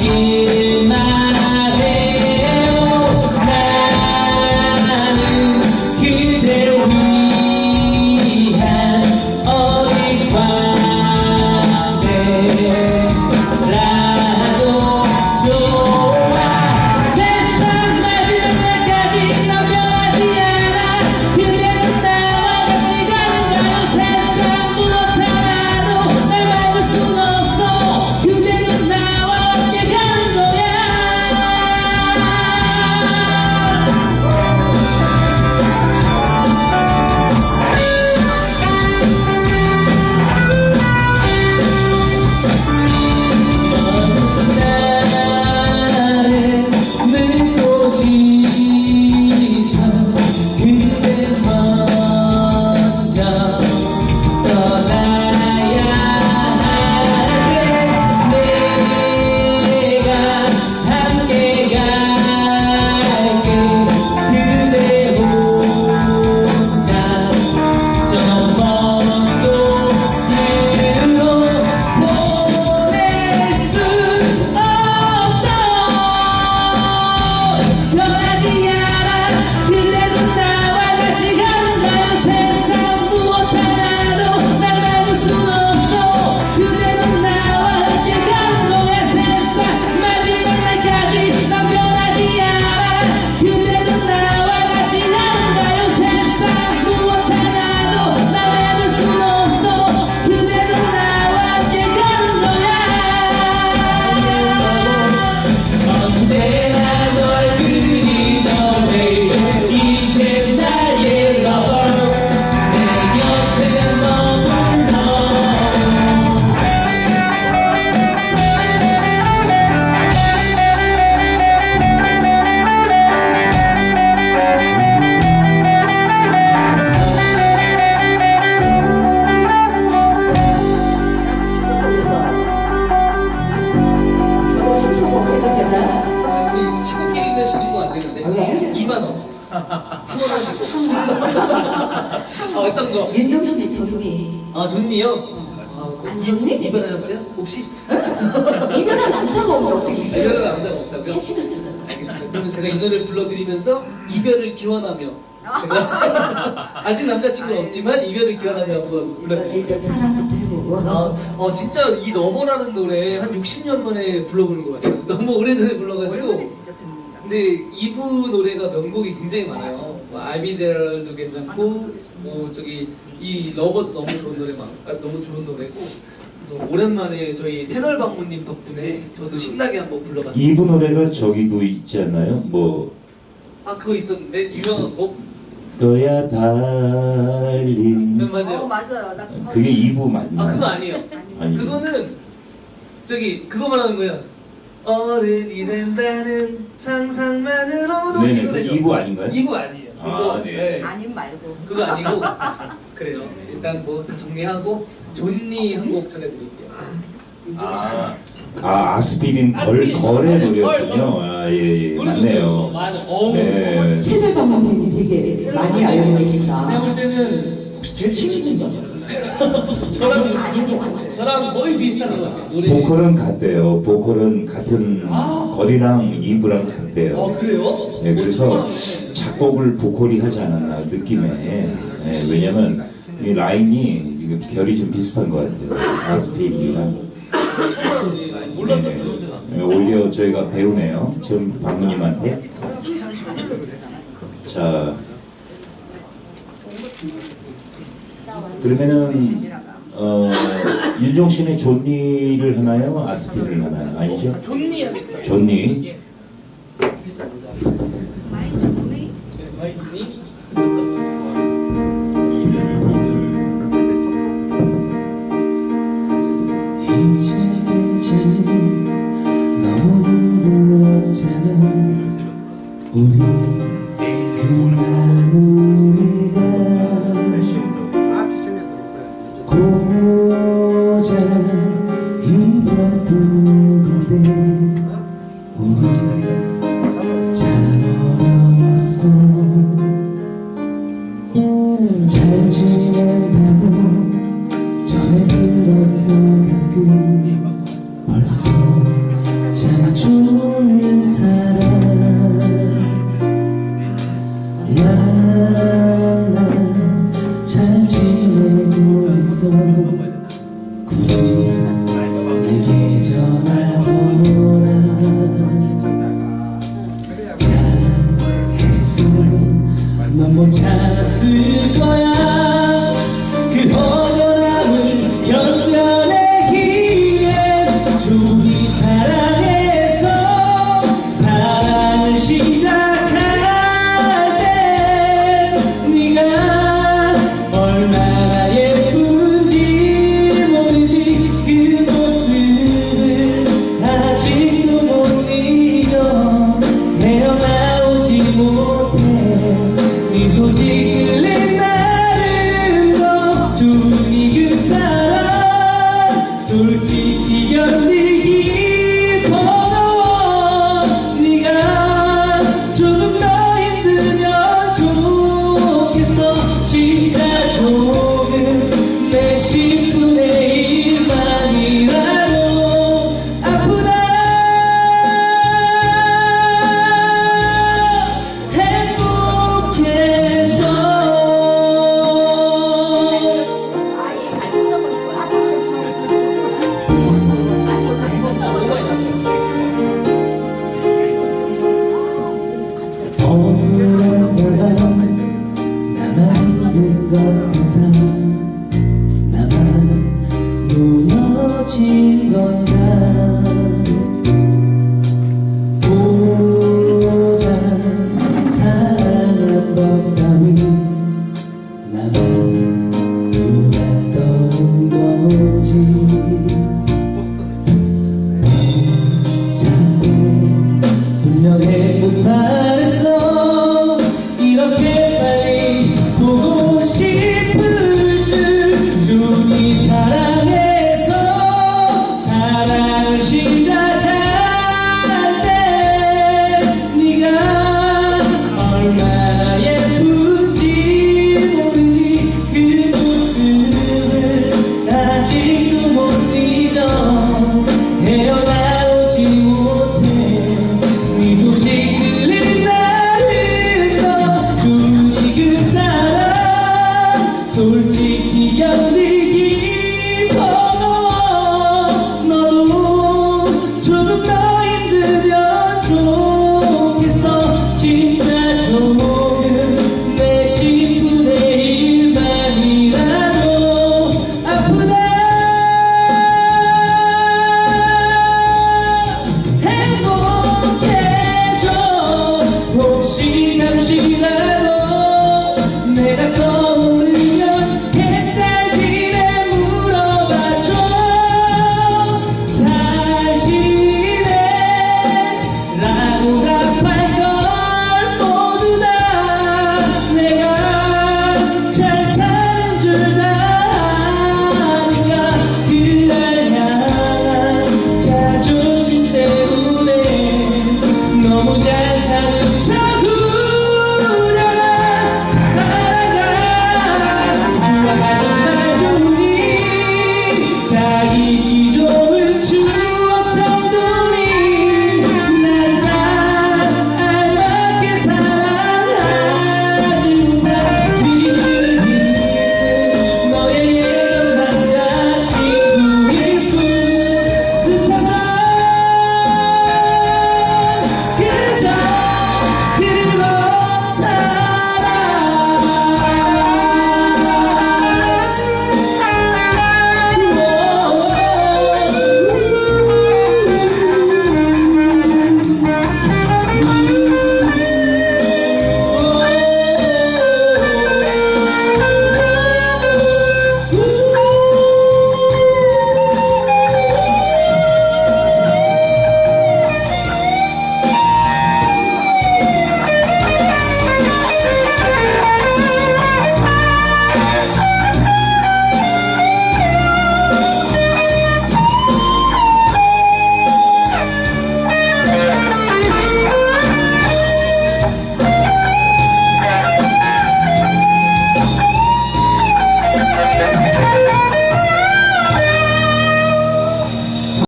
You. 아 좋니요? 어. 안 좋니? 이별하셨어요? 혹시? 이별한 남자가 오면 어떻게 이별은 남자가 없다고요? 해주겠어요. 알겠습니다. 그러면 제가 이 노래를 불러드리면서 이별을 기원하며 제가 아직 남자친구 는 없지만 이별을 기원하며 한번 불러드릴게요. 일단 사랑부터 해보고. 아, 어 진짜 이 너머라는 노래 한 60년 만에 불러보는 것 같아요. 너무 오래전에 불러가지고. 오랜만에 진짜 듣는다. 근데 이부 노래가 명곡이 굉장히 많아요. 뭐 There도 괜찮고, 뭐 저기 이 러버도 너무 좋은 노래 많, 아, 너무 좋은 노래고. 그래서 오랜만에 저희 채널 방문님 덕분에 저도 신나게 한번 불러봤어요. 이부 노래가 저기도 있지 않나요? 뭐 아 그거 있었는데 유명한 곡. 너야 네, 달린 맞아요. 어 맞아요. 나 그거- 그게 이부 아 그거 맞나요? 아니에요. 아니 그거는 저기 그거 말하는 거야. 어른이 된다는 상상만으로도 이 네네 그 노래죠. 이부 아닌가요? 이부 아니에요. 아, 이거 네. 아님 말고. 그거 아니고 그래요. 일단 뭐 다 정리하고 존니 한 곡 전해드릴게요. 씨. 아, 아 아스피린 걸 아스피린. 거래. 걸. 아 예예 노래 좋죠? 맞네요. 맞아. 어우. 네. 세대 방법들이 되게 많이 알고 내가 계시다. 볼 때는 혹시 제 친구인가? 저랑 아닌 것 같아요. 저랑 거의 비슷한 것 같아요. 노래. 보컬은 같대요. 보컬은 같은 아. 거리랑 이부랑 어 같대요. 그래요? 네, 그래서 작곡을 보컬이 하지 않았나 느낌에 네, 왜냐면 이 라인이 지금 결이 좀 비슷한 것 같아요. 아스피린이랑 몰랐었어요. 네, 오히려 저희가 배우네요. 지금 방문님한테 자 그러면은 어, 윤종신의 존니를 하나요? 아스피린을 하나요? 아니죠? 존니 하겠습니다. 존니 出奇迹。Senhor.